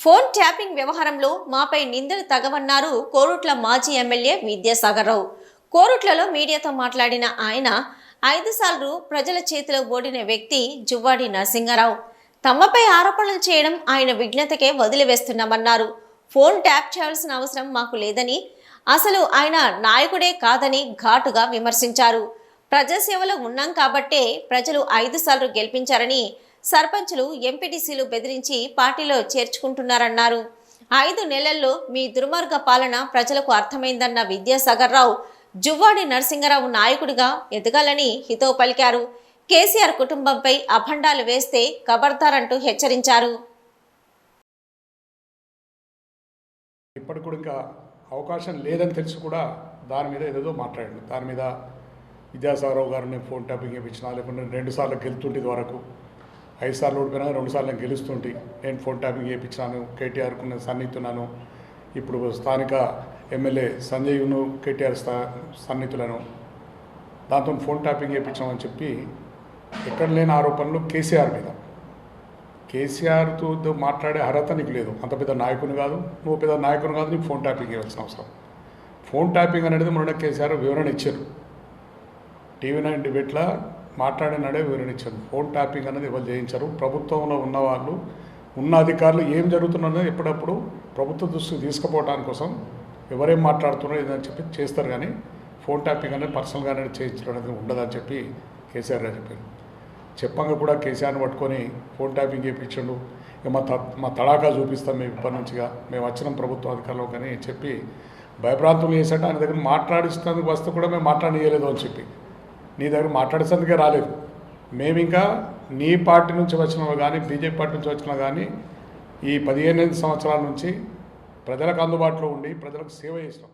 Phone tapping వ్యవహారంలో మాపై నిందలు తగవన్నారు కోరుట్ల మాజీ ఎమ్మెల్యే విద్యాసాగర్ రావు కోరుట్లలో మీడియాతో మాట్లాడిన ఆయన ఐదు సార్లు ప్రజల చేతిలో ఓడిన వ్యక్తి జువ్వాడి నరసింహారావు. తమపై ఆరోపణలు చేయడం ఆయన విజ్ఞతకే వదిలివేస్తున్నామన్నారు. ఫోన్ ట్యాప్ చేయాల్సిన అవసరం మాకు లేదని అసలు ఆయన నాయకుడే కాదని ఘాటుగా విమర్శించారు. ప్రజాసేవలో ఉన్నాం కాబట్టే ప్రజలు ఐదు సార్లు గెలిపించారని సర్పంచులు ఎంపీటీసీలు బెదిరించి పార్టీలో చేర్చుకుంటున్నారన్నారు. ఐదు నెలల్లో మీ దుర్మార్గ పాలన ప్రజలకు అర్థమైందన్న విద్యాసాగర్ రావు జువ్వాడి నరసింగరావు నాయకుడిగా ఎదగాలని హితవు పలికారు. కేసీఆర్ కుటుంబంపై అభండాలు వేస్తే కబర్దారంటూ హెచ్చరించారు. ఇప్పటి కూడా ఇంకా అవకాశం లేదని తెలిసి కూడా దాని మీద ఏదేదో మాట్లాడాడు దాని మీద విద్యాసాగరరావు గారు నేను ఫోన్ ట్యాపింగ్ ఇప్పించిన లేకుంటే రెండు సార్లు గెలుతుంటే వరకు ఐదు సార్లు ఓడిపోయినా రెండు సార్లు నేను గెలుస్తుంటే నేను ఫోన్ ట్యాపింగ్ చేయించాను కేటీఆర్కు నేను సన్నిహితున్నాను ఇప్పుడు స్థానిక ఎమ్మెల్యే సంజయ్ను కేటీఆర్ స్థా సన్నిహితులను దాంతో ఫోన్ ట్యాపింగ్ చేయించామని చెప్పి ఎక్కడ లేని ఆరోపణలు కేసీఆర్ మీద. కేసీఆర్తో మాట్లాడే అర్హత నీకు లేదు. అంత పెద్ద నాయకుని కాదు నువ్వు పెద్ద నాయకుని కాదు నీకు ఫోన్ ట్యాపింగ్ ఇవ్వాల్సిన అవసరం. ఫోన్ ట్యాపింగ్ అనేది మొన్న కేసీఆర్ వివరణ ఇచ్చారు. టీవీ నైన్ డిబేట్లో మాట్లాడినాడే వివరణ ఫోన్ ట్యాపింగ్ అనేది ఎవరు చేయించారు ప్రభుత్వంలో ఉన్న వాళ్ళు ఉన్న అధికారులు ఏం జరుగుతున్నదో ఎప్పుడప్పుడు ప్రభుత్వ దృష్టికి తీసుకుపోవడానికి కోసం ఎవరేం మాట్లాడుతున్నారో ఏదని చెప్పి చేస్తారు కానీ ఫోన్ ట్యాపింగ్ అనేది పర్సనల్గా అనేది చేయించడం అనేది ఉండదని చెప్పి కేసీఆర్ గారు చెప్పారు. చెప్పంగా కూడా కేసీఆర్ని పట్టుకొని ఫోన్ ట్యాపింగ్ చేయించండు. ఇక మా త మా తడాకా చూపిస్తాం మేము ఇప్పటి నుంచిగా. మేము వచ్చినాం ప్రభుత్వ అధికారులు కానీ చెప్పి భయప్రాంతం చేసేట ఆయన దగ్గర మాట్లాడిస్తున్నందుకు వస్తే కూడా మేము మాట్లాడియలేదు అని చెప్పి. నీ దగ్గర మాట్లాడేసరికి రాలేదు. మేము ఇంకా నీ పార్టీ నుంచి వచ్చిన కానీ బీజేపీ పార్టీ నుంచి వచ్చినా కానీ ఈ పదిహేను సంవత్సరాల నుంచి ప్రజలకు అందుబాటులో ఉండి ప్రజలకు సేవ చేసినాం